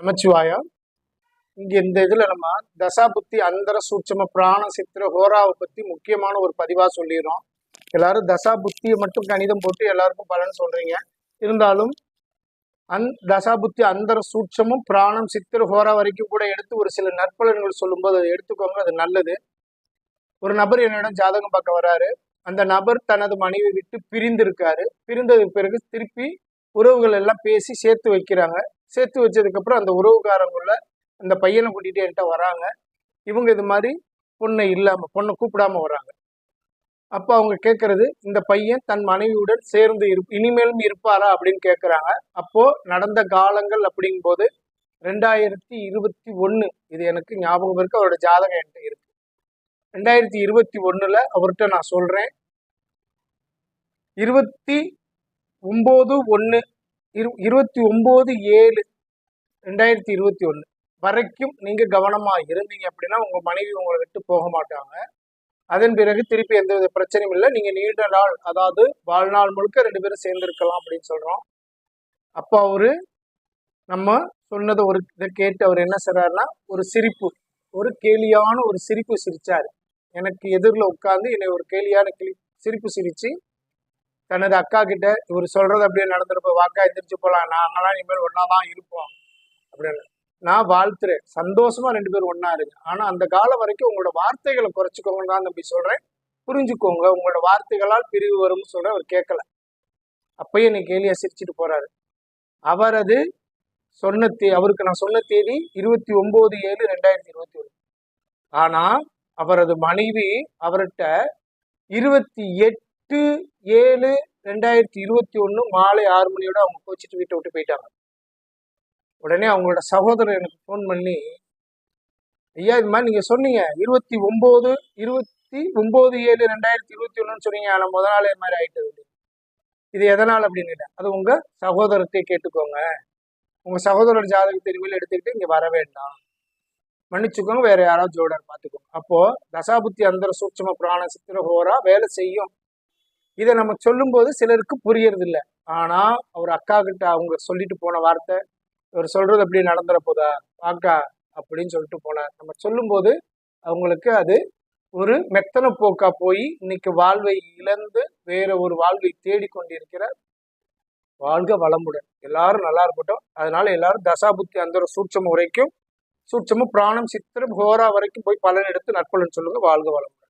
நமச்சிவாயா? இங்க இந்த இதுல நம்ம தசாபுத்தி அந்தர சூட்சம பிராண சித்திர ஹோராவை பத்தி முக்கியமான ஒரு பதிவா சொல்லிடுறோம். எல்லாரும் தசா புத்தியை மட்டும் கணிதம் போட்டு எல்லாருக்கும் பலன் சொல்றீங்க. இருந்தாலும் அந் தசாபுத்தி அந்தர சூட்சமும் பிராணம் சித்திர ஹோரா வரைக்கும் கூட எடுத்து ஒரு சில நற்பலன்கள் சொல்லும்போது அதை எடுத்துக்கோங்க அது நல்லது. ஒரு நபர் என்னிடம் ஜாதகம் பார்க்க வராரு. அந்த நபர் தனது மனைவி விட்டு பிரிந்திருக்காரு. பிரிந்ததுக்கு பிறகு திருப்பி உறவுகள் எல்லாம் பேசி சேர்த்து வைக்கிறாங்க. சேர்த்து வச்சதுக்கப்புறம் அந்த உறவுக்காரங்குள்ள அந்த பையனை கூட்டிகிட்டு என்கிட்ட வராங்க. இவங்க இது மாதிரி பொண்ணை இல்லாமல் பொண்ணை கூப்பிடாம வராங்க. அப்போ அவங்க கேட்குறது இந்த பையன் தன் மனைவியுடன் சேர்ந்து இரு இனிமேலும் இருப்பாரா அப்படின்னு கேட்குறாங்க அப்போது நடந்த காலங்கள் அப்படிங்கும்போது ரெண்டாயிரத்தி இருபத்தி ஒன்று இது எனக்கு ஞாபகம் இருக்குது அவரோட ஜாதகம் என்கிட்ட இருக்குது ரெண்டாயிரத்தி இருபத்தி ஒன்றில் அவர்கிட்ட நான் சொல்கிறேன் இருபத்தி ஒம்பது ஒன்று இரு இருபத்தி ஒம்பது ஏழு ரெண்டாயிரத்தி இருபத்தி ஒன்று வரைக்கும் நீங்கள் கவனமாக இருந்தீங்க அப்படின்னா உங்கள் மனைவி உங்களை விட்டு போக மாட்டாங்க. அதன் பிறகு திருப்பி எந்த வித பிரச்சனையும் இல்லை. நீங்கள் நீண்ட நாள் அதாவது வாழ்நாள் முழுக்க ரெண்டு பேரும் சேர்ந்துருக்கலாம் அப்படின்னு சொல்கிறோம் அப்போ அவர் நம்ம சொன்னதை ஒரு இதை கேட்டு அவர் என்ன செய்கிறாருன்னா ஒரு சிரிப்பு ஒரு கேலியான ஒரு சிரிப்பு சிரித்தார் எனக்கு எதிரில் உட்காந்து என்னை ஒரு கேலியான கிளி சிரிப்பு சிரித்து தனது அக்கா கிட்ட இவர் சொல்றது அப்படியே நடந்துருப்ப வாக்கா எந்திரிச்சு போலாம். நாங்களாம் இனிமேல் ஒன்னா தான் இருப்போம். அப்படின்னு. நான் வாழ்த்துறேன். சந்தோஷமா ரெண்டு பேரும் ஒன்னா இருங்க. ஆனா அந்த காலம் வரைக்கும் உங்களோட வார்த்தைகளை குறைச்சிக்கோங்கன்னு தான் நம்பி சொல்றேன். புரிஞ்சுக்கோங்க. உங்களோட வார்த்தைகளால் பிரிவு வரும்னு சொல்ற அவர் கேட்கல. அப்பயே என்னை கேலியா அசிரிச்சுட்டு போறாரு. அவரது சொன்ன தே அவருக்கு நான் சொன்ன தேதி இருபத்தி ஒன்பது ஏழு ரெண்டாயிரத்தி இருபத்தி ஒன்று. ஆனா அவரது மனைவி அவர்கிட்ட இருபத்தி எட்டு எட்டு ஏழு ரெண்டாயிரத்தி இருபத்தி ஒன்று மாலை ஆறு மணியோட அவங்க கோச்சிட்டு வீட்டை விட்டு போயிட்டாங்க. உடனே அவங்களோட சகோதரர் எனக்கு ஃபோன் பண்ணி ஐயா இது மாதிரி நீங்கள் சொன்னீங்க. இருபத்தி ஒம்பது இருபத்தி ஒம்பது ஏழு ரெண்டாயிரத்தி இருபத்தி ஒன்றுன்னு சொன்னீங்க. ஆனால் முத நாள் இது மாதிரி ஆகிட்டது இது எதனால் அப்படின்னு கேட்டேன். அது உங்கள் சகோதரத்தை கேட்டுக்கோங்க. உங்கள் சகோதரர் ஜாதகத்தை இனிமேல் எடுத்துக்கிட்டு இங்கே வர வேண்டாம். மன்னிச்சுக்கோங்க வேற யாராவது ஜோடர் பார்த்துக்கோங்க. அப்போது தசாபுத்தி அந்தர சூட்சம பிராண சித்திர ஹோரா வேலை செய்யும். இதை நம்ம சொல்லும்போது சிலருக்கு புரியறது இல்லை அவர் அக்கா கிட்ட அவங்க சொல்லிட்டு போன வார்த்தை இவர் சொல்றது அப்படி நடந்துற போதா? அக்கா அப்படின்னு சொல்லிட்டு போனார். நம்ம சொல்லும்போது அவங்களுக்கு அது ஒரு மெத்தன போக்கா போய் இன்னைக்கு வாழ்வை இழந்து வேற ஒரு வாழ்வை தேடிக்கொண்டிருக்கிற வாழ்க வளமுடன். எல்லாரும் நல்லா இருக்கட்டும். அதனால எல்லாரும் தசாபுத்தி அந்த சூட்சம் வரைக்கும் சூட்சமும் பிராணம் சித்திரம் ஹோரா வரைக்கும் போய் பலன் எடுத்து நற்பலன் சொல்லுங்க வாழ்க வளமுடன்.